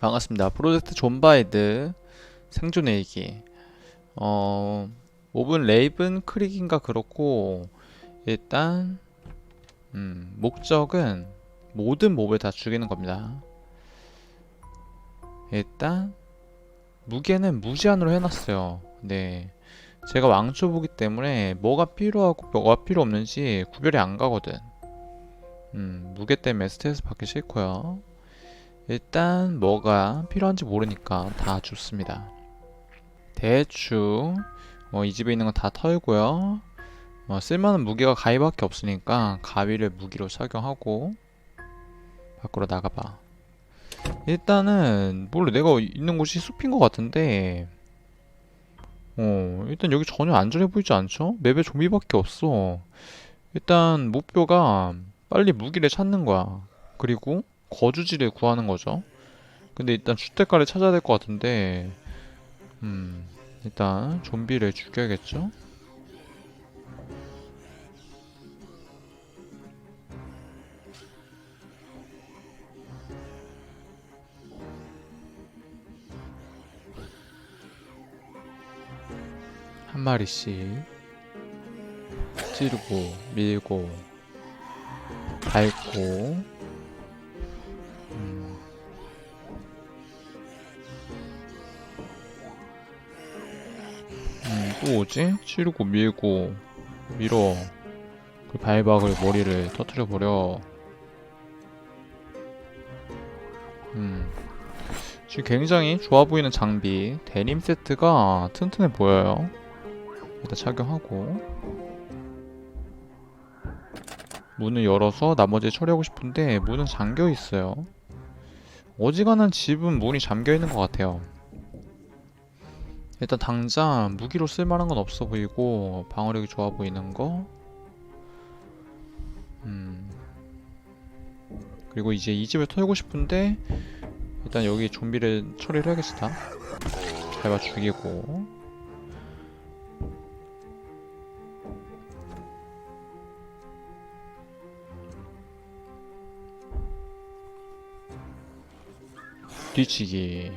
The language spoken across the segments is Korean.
반갑습니다. 프로젝트 존바이드 생존 일기. 어, 몹은 레이븐 크릭인가 그렇고 일단 음, 목적은 모든 몹을 다 죽이는 겁니다. 일단 무게는 무제한으로 해놨어요. 네. 제가 왕초보기 때문에 뭐가 필요하고 뭐가 필요 없는지 구별이 안 가거든. 음, 무게 때문에 스트레스 받기 싫고요. 일단 뭐가 필요한지 모르니까 다 줍습니다. 대충 뭐 이 집에 있는 건 다 털고요. 뭐 쓸만한 무기가 가위밖에 없으니까 가위를 무기로 착용하고 밖으로 나가봐. 일단은 몰라 내가 있는 곳이 숲인 것 같은데 어 일단 여기 전혀 안전해 보이지 않죠? 맵에 좀비밖에 없어. 일단 목표가 빨리 무기를 찾는 거야. 그리고 거주지를 구하는 거죠. 근데 일단 주택가를 찾아야 될 것 같은데, 음, 일단 좀비를 죽여야겠죠? 한 마리씩 찌르고 밀고 밟고 또 뭐지? 치르고 밀고 밀어. 그 발박을 머리를 터트려 버려. 음. 지금 굉장히 좋아 보이는 장비. 데님 세트가 튼튼해 보여요. 일단 착용하고. 문을 열어서 나머지 처리하고 싶은데 문은 잠겨 있어요. 어지간한 집은 문이 잠겨 있는 것 같아요. 일단 당장 무기로 쓸만한 건 없어 보이고 방어력이 좋아 보이는 거. 음. 그리고 이제 이 집을 털고 싶은데 일단 여기 좀비를 처리를 해야겠다. 밟아 죽이고. 뒤치기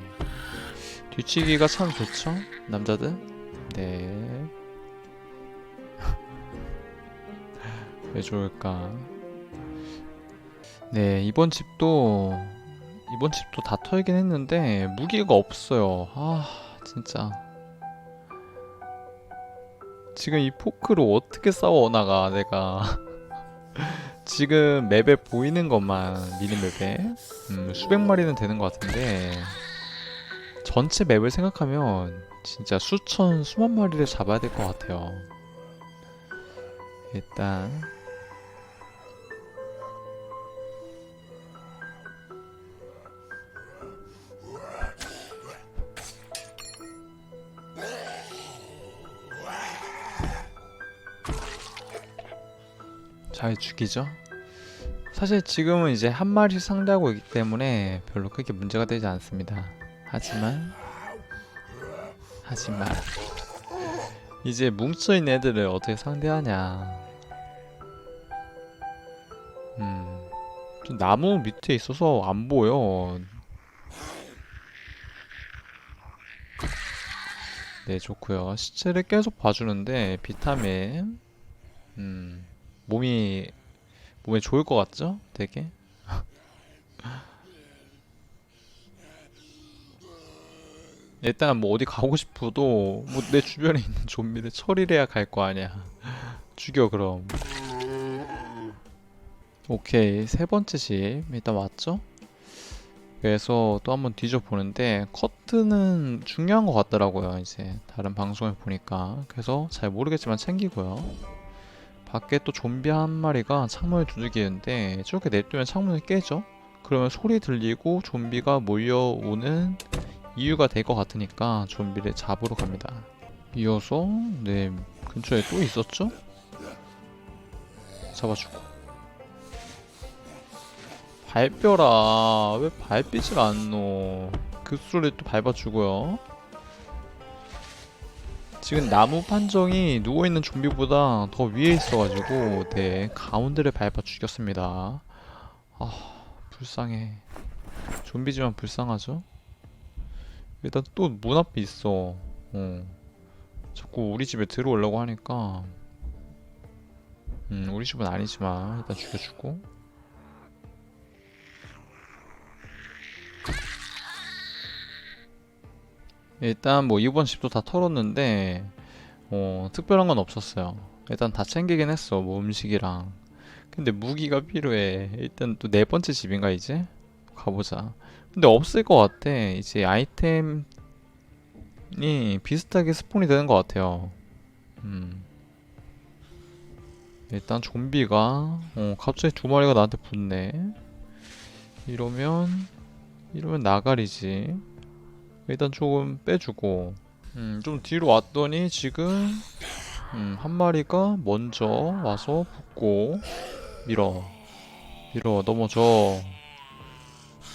뒤치기가 참 좋죠? 남자들? 네 왜 좋을까? 네 이번 집도 이번 집도 다 털긴 했는데 무기가 없어요. 아 진짜. 지금 이 포크로 어떻게 싸워 나가 내가. 지금 맵에 보이는 것만 미니맵에? 음, 수백 마리는 되는 것 같은데 전체 맵을 생각하면 진짜 수천 수만 마리를 잡아야 될 것 같아요. 일단 잘 죽이죠. 사실 지금은 이제 한 마리씩 상대하고 있기 때문에 별로 크게 문제가 되지 않습니다. 하지만 하지만 이제 뭉쳐있는 애들을 어떻게 상대하냐. 음, 좀 나무 밑에 있어서 안 보여. 네 좋고요. 시체를 계속 봐주는데 비타민 음, 몸이 몸에 좋을 것 같죠? 되게 일단 뭐 어디 가고 싶어도 뭐 내 주변에 있는 좀비들 처리를 해야 갈 거 아니야. 죽여 그럼. 오케이. 세 번째 집 일단 왔죠? 그래서 또 한번 뒤져보는데 커트는 중요한 것 같더라고요 이제. 다른 방송을 보니까. 그래서 잘 모르겠지만 챙기고요. 밖에 또 좀비 한 마리가 창문을 두들기는데 저렇게 냅두면 창문을 깨죠? 그러면 소리 들리고 좀비가 몰려오는 이유가 될 것 같으니까 좀비를 잡으러 갑니다. 이어서 네 근처에 또 있었죠? 잡아주고. 밟혀라. 왜 밟히질 않노 급수를 또 밟아주고요. 지금 나무 판정이 누워있는 좀비보다 더 위에 있어가지고 네 가운데를 밟아 죽였습니다. 아 불쌍해. 좀비지만 불쌍하죠 일단 또 문 앞에 있어. 어. 자꾸 우리 집에 들어오려고 하니까. 음, 우리 집은 아니지만 일단 죽여주고. 일단 뭐 이번 집도 다 털었는데 어, 특별한 건 없었어요. 일단 다 챙기긴 했어. 뭐 음식이랑. 근데 무기가 필요해. 일단 또 네 번째 집인가 이제? 가보자. 근데 없을 것 같아. 이제 아이템이 비슷하게 스폰이 되는 것 같아요. 음. 일단 좀비가 어, 갑자기 두 마리가 나한테 붙네. 이러면 이러면 나가리지. 일단 조금 빼주고 음, 좀 뒤로 왔더니 지금 음, 한 마리가 먼저 와서 붙고 밀어 밀어 넘어져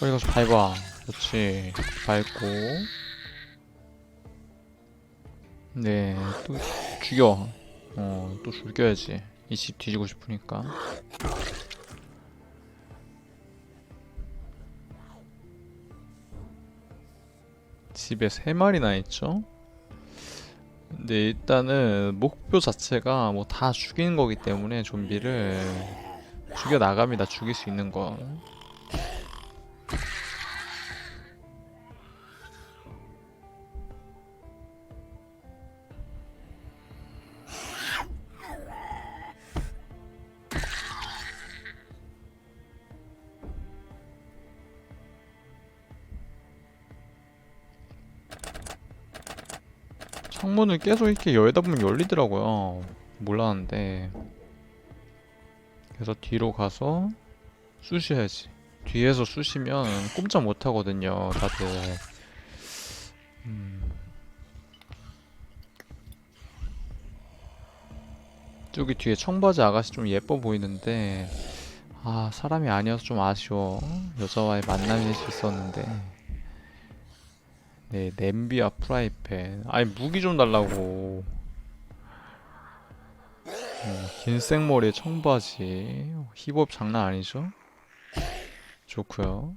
빨리 가서 밟아. 그렇지 밟고. 네 또 죽여. 어 또 죽여야지. 이 집 뒤지고 싶으니까. 집에 세 마리나 있죠? 근데 일단은 목표 자체가 뭐 다 죽이는 거기 때문에 좀비를 죽여 나갑니다. 죽일 수 있는 거. 창문을 계속 이렇게 열다 보면 열리더라고요. 몰랐는데. 그래서 뒤로 가서 쑤셔야지. 뒤에서 쑤시면 꼼짝 못 하거든요, 다들. 음. 저기 뒤에 청바지 아가씨 좀 예뻐 보이는데, 아, 사람이 아니어서 좀 아쉬워. 여자와의 만남일 수 있었는데. 네, 냄비와 프라이팬. 아니, 무기 좀 달라고. 어, 긴 생머리에 청바지. 힙업 장난 아니죠? 좋고요.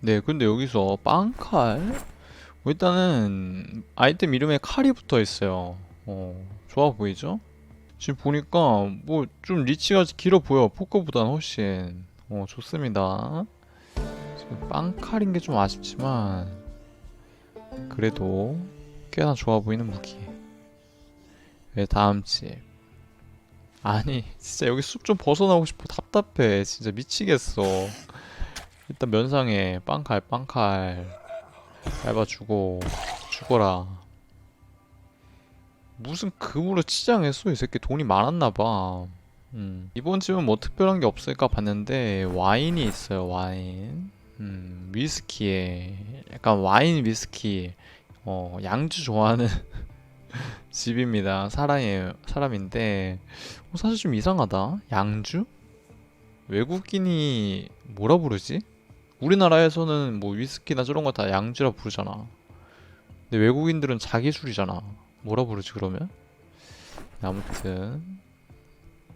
네, 근데 여기서 빵칼? 어, 일단은 아이템 이름에 칼이 붙어 있어요. 어, 좋아 보이죠? 지금 보니까 뭐 좀 리치가 길어 보여. 포크보다는 훨씬. 어, 좋습니다. 빵칼인 게 좀 아쉽지만 그래도 꽤나 좋아 보이는 무기. 네, 다음 집. 아니, 진짜 여기 숲 좀 벗어나고 싶어. 답답해. 진짜 미치겠어. 일단 면상에 빵칼, 빵칼. 밟아주고, 죽어라. 무슨 금으로 치장했어? 이 새끼 돈이 많았나봐. 음. 이번 집은 뭐 특별한 게 없을까 봤는데, 와인이 있어요, 와인. 음, 위스키에, 약간 와인 위스키. 어, 양주 좋아하는 집입니다. 사람이에요. 사람인데 어, 사실 좀 이상하다. 양주? 외국인이 뭐라 부르지? 우리나라에서는 뭐 위스키나 저런 거 다 양주라 부르잖아. 근데 외국인들은 자기 술이잖아. 뭐라 부르지 그러면? 아무튼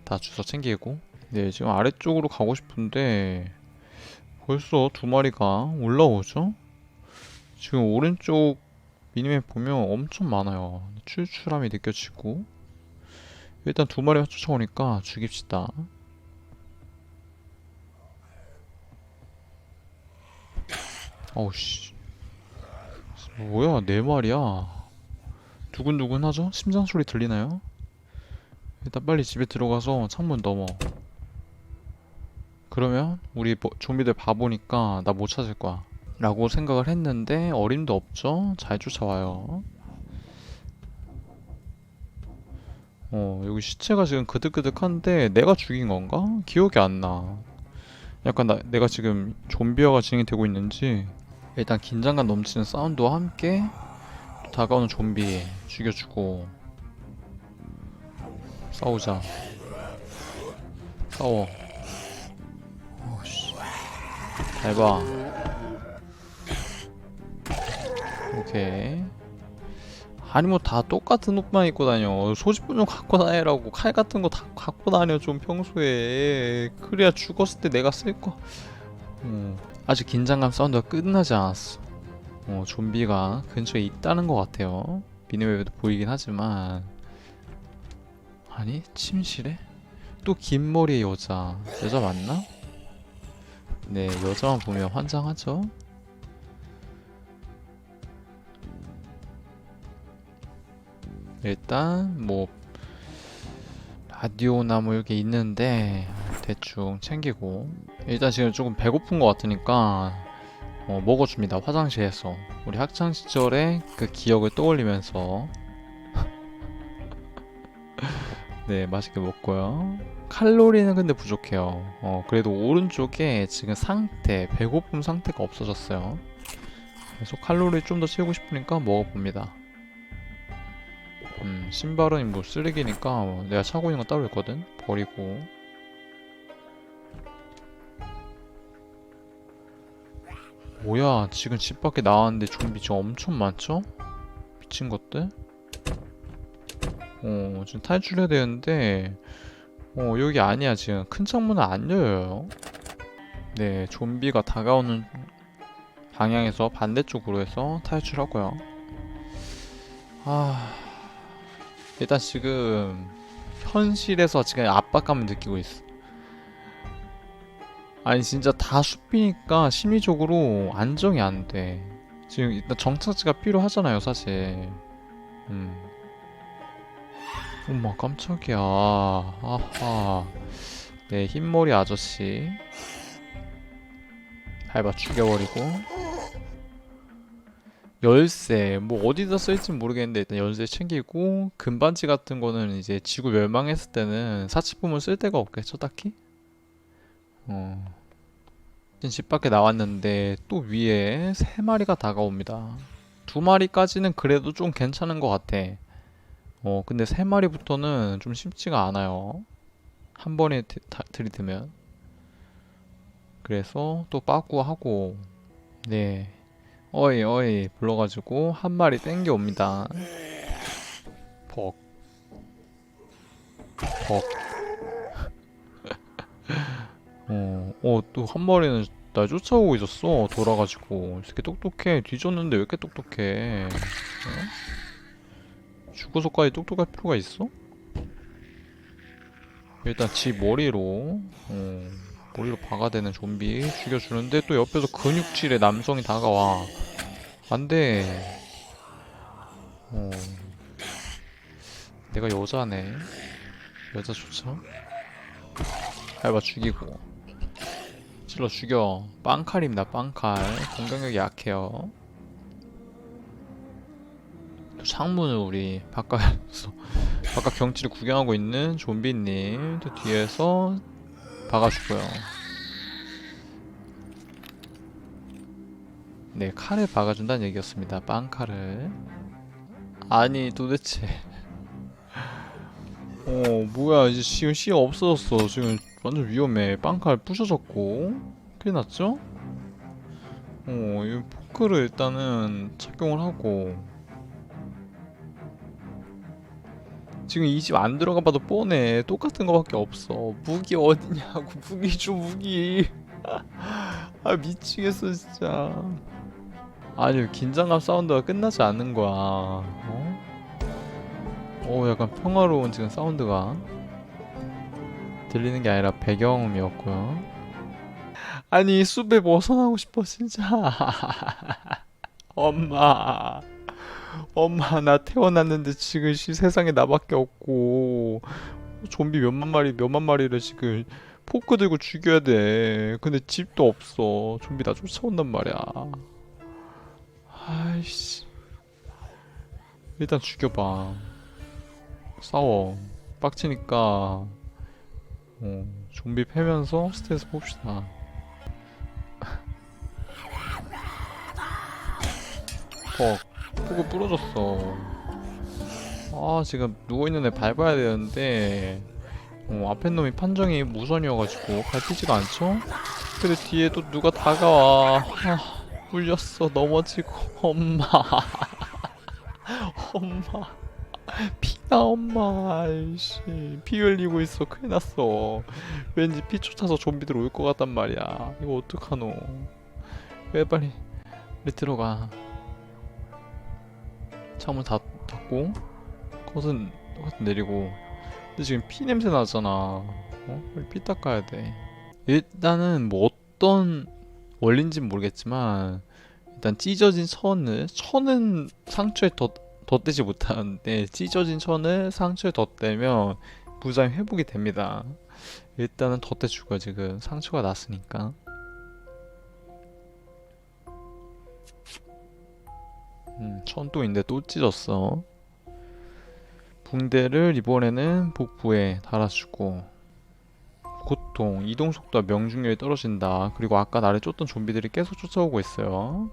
다 주워 챙기고. 네 지금 아래쪽으로 가고 싶은데 벌써 두 마리가 올라오죠? 지금 오른쪽 미니맵 보면 엄청 많아요. 출출함이 느껴지고 일단 두 마리가 쫓아오니까 죽입시다. 어우씨 뭐야 네 마리야 두근두근 하죠? 심장 소리 들리나요? 일단 빨리 집에 들어가서 창문 넘어 그러면 우리 뭐- 좀비들 바보니까 나 못 찾을 거야 라고 생각을 했는데 어림도 없죠? 잘 쫓아와요 어, 여기 시체가 지금 그득그득한데 내가 죽인 건가? 기억이 안 나. 약간 나, 내가 지금 좀비화가 진행되고 있는지 일단 긴장감 넘치는 사운드와 함께 다가오는 좀비 죽여주고 싸우자. 싸워. 봐. 오케이. 아니 뭐 다 똑같은 옷만 입고 다녀 소지품 좀 갖고 다니라고 칼 같은 거 다 갖고 다녀 좀 평소에 그래야 죽었을 때 내가 쓸거 음. 아직 긴장감 사운드가 끝나지 않았어. 어, 좀비가 근처에 있다는 것 같아요. 미니맵에도 보이긴 하지만 아니 침실에 또 긴 머리의 여자 여자 맞나? 네 여자만 보면 환장하죠. 일단 뭐 라디오나 뭐 이렇게 있는데 대충 챙기고. 일단 지금 조금 배고픈 것 같으니까 어, 먹어줍니다 화장실에서. 우리 학창 시절의 그 기억을 떠올리면서. 네 맛있게 먹고요 칼로리는 근데 부족해요. 어 그래도 오른쪽에 지금 상태 배고픔 상태가 없어졌어요. 그래서 칼로리 좀 더 채우고 싶으니까 먹어봅니다. 음 신발은 뭐 쓰레기니까 내가 차고 있는 거 따로 있거든? 버리고. 뭐야 지금 집 밖에 나왔는데 좀비 지금 엄청 많죠? 미친 것들? 어 지금 탈출해야 되는데 어 여기 아니야 지금 큰 창문은 안 열려요 네 좀비가 다가오는 방향에서 반대쪽으로 해서 탈출하고요 아 일단 지금 현실에서 지금 압박감을 느끼고 있어 아니 진짜 다 숲이니까 심리적으로 안정이 안 돼. 지금 일단 정착지가 필요하잖아요, 사실. 음. 엄마 깜짝이야. 아하. 네, 흰머리 아저씨. 밟아 죽여버리고. 열쇠. 뭐 어디다 쓸지 모르겠는데 일단 열쇠 챙기고 금반지 같은 거는 이제 지구 멸망했을 때는 사치품은 쓸 데가 없겠죠, 딱히? 어. 집 밖에 나왔는데 또 위에 세 마리가 다가옵니다. 두 마리까지는 그래도 좀 괜찮은 것 같아. 어, 근데 세 마리부터는 좀 쉽지가 않아요. 한 번에 들이대면. 그래서 또 빠꾸하고, 네. 어이, 어이, 불러가지고 한 마리 땡겨 옵니다. 벅. 벅. 어, 어, 또 한 마리는 날 쫓아오고 있었어. 돌아가지고. 이 새끼 똑똑해. 뒤졌는데 왜 이렇게 똑똑해? 어? 죽어서까지 똑똑할 필요가 있어? 일단 지 머리로, 어, 머리로 박아대는 좀비 죽여주는데 또 옆에서 근육질의 남성이 다가와. 안 돼. 어, 내가 여자네. 여자 좋죠? 밟아 죽이고. 찔러 죽여. 빵칼입니다, 빵칼. 공격력이 약해요. 또 창문을 우리 바깥에서 바깥 경치를 구경하고 있는 좀비님 또 뒤에서 박아주고요. 네, 칼을 박아준다는 얘기였습니다. 빵칼을. 아니, 도대체. 어, 뭐야. 이제 지금 씨 없어졌어. 지금 완전 위험해. 빵칼 부셔졌고. 큰일 났죠? 어, 이 포크를 일단은 착용을 하고. 지금 이 집 안 들어가 봐도 뻔해. 똑같은 거밖에 없어. 무기 어디냐고. 무기 줘, 무기. 아, 미치겠어, 진짜. 아니, 긴장감 사운드가 끝나지 않는 거야. 어? 어, 약간 평화로운 지금 사운드가 들리는 게 아니라 배경음이었고요. 아니, 숲에 벗어나고 싶어, 진짜. 엄마. 엄마, 나 태어났는데 지금 시 세상에 나밖에 없고, 좀비 몇만 마리, 몇만 마리를 지금 포크 들고 죽여야 돼. 근데 집도 없어. 좀비 나 쫓아온단 말이야. 아이씨. 일단 죽여봐. 싸워. 빡치니까 어, 좀비 패면서 스트레스 봅시다. 퍽. 포그 부러졌어. 아 지금 누워있는 애 밟아야 되는데 어, 앞에 놈이 판정이 무선이어가지고 밟히지가 않죠? 근데 뒤에 또 누가 다가와. 아, 물렸어. 넘어지고. 엄마. 엄마. 피나 엄마 아이씨 피 흘리고 있어 큰일 났어 왠지 피 쫓아서 좀비들 올 것 같단 말이야 이거 어떡하노 그래 빨리 빨리 들어가 창문 다 닫고 커튼 커튼 내리고. 근데 지금 피 냄새 나잖아. 어? 피 닦아야 돼. 일단은 뭐 어떤 원리인지는 모르겠지만 일단 찢어진 천을 천은 상처에 덧, 덧대지 못하는데 찢어진 천을 상처에 덧대면 부작용 회복이 됩니다. 일단은 덧대주고 지금. 상처가 났으니까 음, 천도인데 또 찢었어. 붕대를 이번에는 복부에 달아주고 고통, 이동 속도와 명중률이 떨어진다. 그리고 아까 나를 쫓던 좀비들이 계속 쫓아오고 있어요.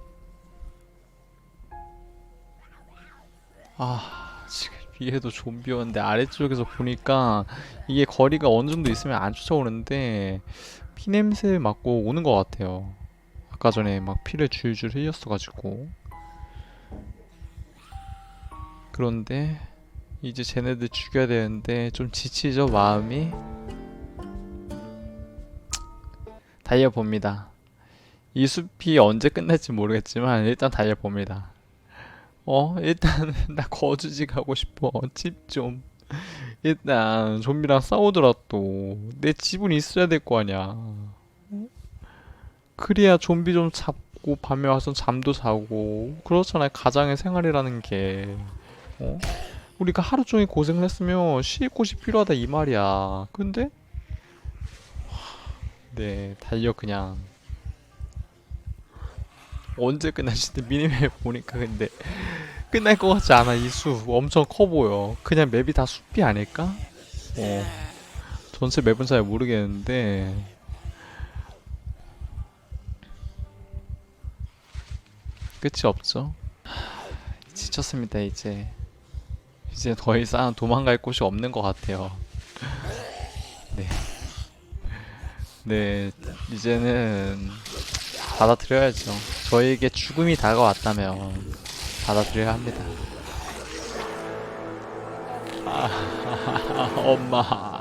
아, 지금 위에도 좀비였는데 아래쪽에서 보니까 이게 거리가 어느 정도 있으면 안 쫓아오는데 피 냄새 맡고 오는 것 같아요. 아까 전에 막 피를 줄줄 흘렸어가지고. 그런데 이제 쟤네들 죽여야 되는데 좀 지치죠 마음이? 달려봅니다. 이 숲이 언제 끝날지 모르겠지만 일단 달려봅니다. 어 일단 나 거주지 가고 싶어. 집 좀. 일단 좀비랑 싸우더라 또. 내 집은 있어야 될 거 아니야. 어? 그래야 좀비 좀 잡고 밤에 와서 잠도 자고. 그렇잖아요 가장의 생활이라는 게 어? 우리가 하루 종일 고생을 했으면 쉴 곳이 필요하다 이 말이야. 근데 하, 네 달려 그냥 언제 끝날지 미니맵 보니까 근데 끝날 것 같지 않아 이 숲 엄청 커 보여. 그냥 맵이 다 숲이 아닐까? 어 전체 맵은 잘 모르겠는데 끝이 없죠. 하, 지쳤습니다 이제. 이제 더 이상 도망갈 곳이 없는 것 같아요. 네. 네, 이제는 받아들여야죠. 저에게 죽음이 다가왔다면 받아들여야 합니다. 아, 엄마.